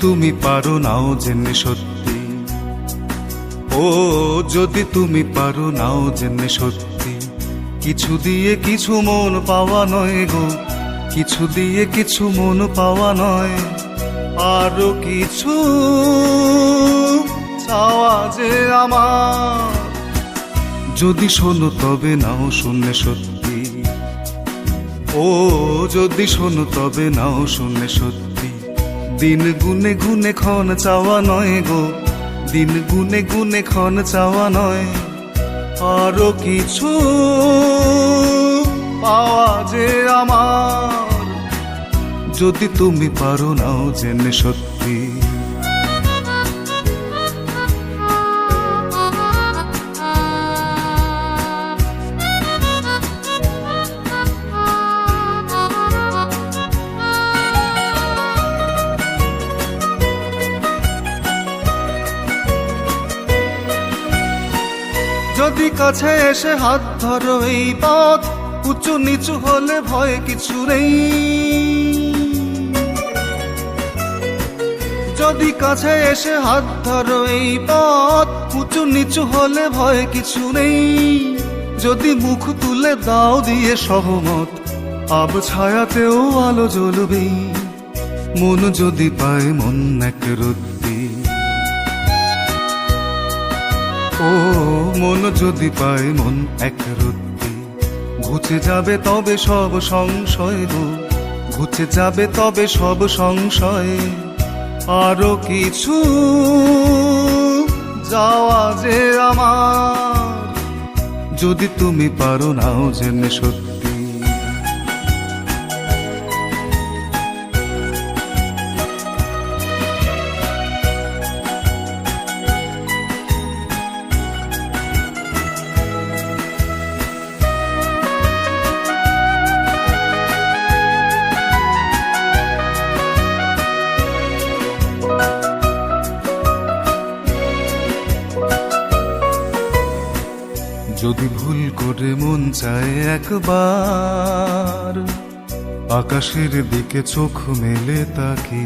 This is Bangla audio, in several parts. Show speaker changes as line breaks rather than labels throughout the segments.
তুমি পারো নাও জেনে সত্যি। ও, যদি তুমি পারো নাও জেনে সত্যি। কিছু দিয়ে কিছু মন পাওয়া নয় গো, কিছু দিয়ে কিছু মন পাওয়া নয়। আরও কিছু চাওয়া যে আমার। যদি শোনো তবে নাও শুনে সত্যি। ও, যদি শোনো তবে নাও শুনে সত্যি। দিন গুনে গুনে ক্ষণ চাওয়া নয় গো। দিন গুনে গুনে ক্ষণ চাওয়া নয়। আরও কিছু পাওয়া যে আমার। যদি তুমি পারো নাও জেনে সত্যি। কাছে এসে হাত ধরো এই পথ। উঁচু নিচু হলে ভয় কিছু নেই। যদি কাছে এসে হাত ধরো এই পথ, উঁচু নিচু হলে ভয় কিছু নেই। যদি মুখ তুলে দাও দিয়ে সহমত, আব ছায়াতেও আলো জ্বলবেই। মন যদি পায় মন এক রুদ্দি ও মন যদি পায় মন এক রুদ্ধি। ঘুচে যাবে তবে সব সংশয় গো। ঘুচে যাবে তবে সব সংশয়। আরও কিছু যাওয়া যে আমার। যদি তুমি পারো নাও জেনে সত্যি যদি ভুল করে মন চায় একবার, আকাশের দিকে চোখ মেলে তাকে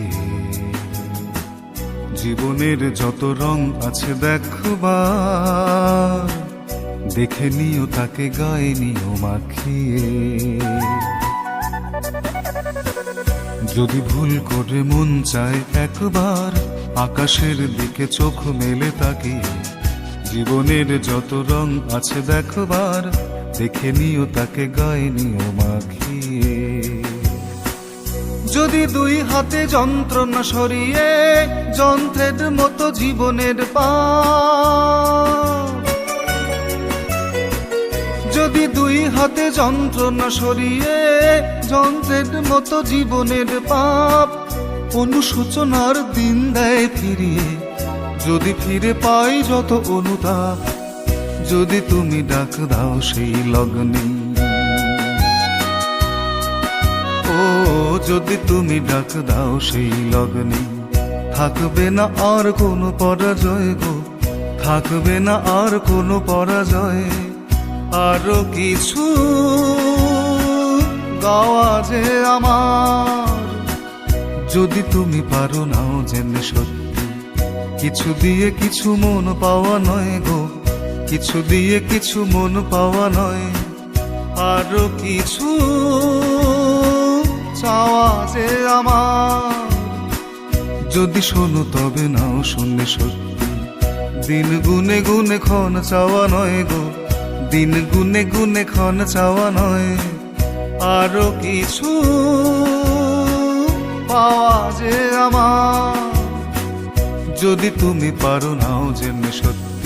জীবনের যত রং আছে দেখবার, দেখে নিও তাকে, গায়ে নিও মাখিয়ে। যদি ভুল করে মন চায় একবার, আকাশের দিকে চোখ মেলে তাকিয়ে। জীবনের যত রং আছে দেখবার, দেখে নিও তাকে, গায়ে নিও মাখিয়ে। যদি দুই হাতে যন্ত্রণা সরিয়ে, যন্ত্রের মতো জীবনের যদি দুই হাতে যন্ত্রণা সরিয়ে, যন্ত্রের মতো জীবনের পাপ, অনুশোচনার দিন দেয় ফিরিয়ে। যদি ফিরে পাই যত অনুতাপ, যদি তুমি ডাক দাও সেই লগ্নে। ও, যদি তুমি ডাক দাও সেই লগ্নে, থাকবে না আর কোনো পরাজয় গো, থাকবে না আর কোনো পরাজয়। আরও কিছু গাওয়া যে আমার, যদি তুমি পারো নাও জেনে সত্যি। কিছু দিয়ে কিছু মন পাওয়া নয় গো। কিছু দিয়ে কিছু মন পাওয়া নয়। আরও কিছু চাওয়া যে আমার। যদি শোনো তবে নাও শুনে সত্যি। দিন গুনে গুনে ক্ষণ চাওয়া নয় গো। দিন গুনে গুনে ক্ষণ চাওয়া নয়। আরও কিছু পাওয়া যে আমার। যদি তুমি পারো নাও যে সত্যি